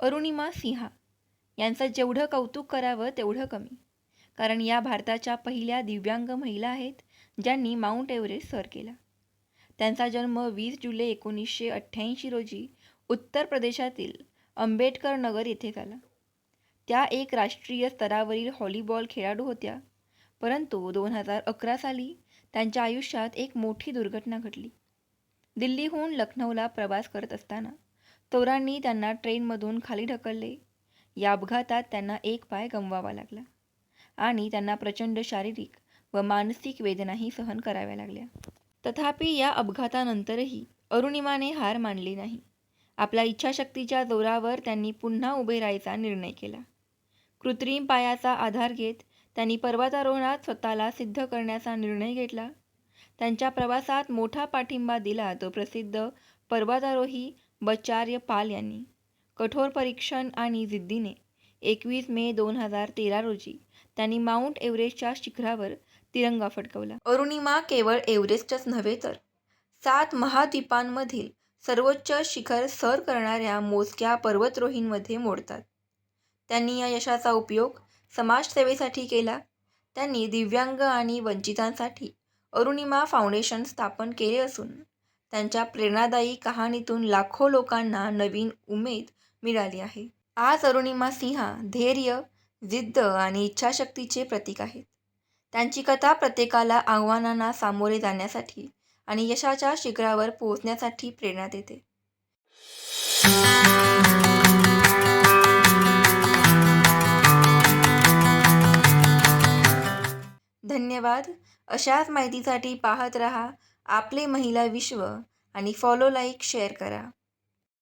अरुणिमा सिंहा. यांचं जेवढं कौतुक करावं तेवढं कमी. कारण या भारताच्या पहिल्या दिव्यांग महिला आहेत ज्यांनी माउंट एव्हरेस्ट सर केला. त्यांचा जन्म वीस जुलै एकोणीसशे अठ्ठ्याऐंशी रोजी उत्तर प्रदेशातील आंबेडकर नगर येथे झाला. त्या एक राष्ट्रीय स्तरावरील हॉलीबॉल खेळाडू होत्या. परंतु दोन हजार अकरा साली त्यांच्या आयुष्यात एक मोठी दुर्घटना घडली. दिल्लीहून लखनौला प्रवास करत असताना चोरांनी त्यांना ट्रेनमधून खाली ढकलले. या अपघातात त्यांना एक पाय गमवावा लागला आणि त्यांना प्रचंड शारीरिक व मानसिक वेदनाही सहन कराव्या लागल्या. तथापि या अपघातानंतरही अरुणिमाने हार मानली नाही. आपल्या इच्छाशक्तीच्या जोरावर त्यांनी पुन्हा उभे राहायचा निर्णय केला. कृत्रिम पायाचा आधार घेत त्यांनी पर्वतारोहणात स्वतःला सिद्ध करण्याचा निर्णय घेतला. त्यांच्या प्रवासात मोठा पाठिंबा दिला तो प्रसिद्ध पर्वतारोही बचार्य पाल यांनी कठोर परीक्षण आणि जिद्दीने एकवीस मे दोन हजार तेरा रोजी त्यांनी माउंट एव्हरेस्टच्या शिखरावर तिरंगा फडकवला. अरुणिमा केवळ एव्हरेस्टच नव्हे तर सात महाद्वीपांमधील सर्वोच्च शिखर सर करणाऱ्या मोजक्या पर्वतरोहींमध्ये मोडतात. त्यांनी या यशाचा उपयोग समाजसेवेसाठी केला. त्यांनी दिव्यांग आणि वंचितांसाठी अरुणिमा फाउंडेशन स्थापन केले असून त्यांच्या प्रेरणादायी कहाणीतून लाखो लोकांना नवीन उमेद मिळाली आहे. आज अरुणिमा सिंहा धैर्य जिद्द आणि इच्छाशक्तीचे प्रतीक आहेत. त्यांची कथा प्रत्येकाला आव्हानांना सामोरे जाण्यासाठी आणि यशाच्या शिखरावर पोहोचण्यासाठी प्रेरणा देते. धन्यवाद. अशाच माहितीसाठी पाहत रहा. आपले महिला विश्व आणि फॉलो लाईक शेअर करा.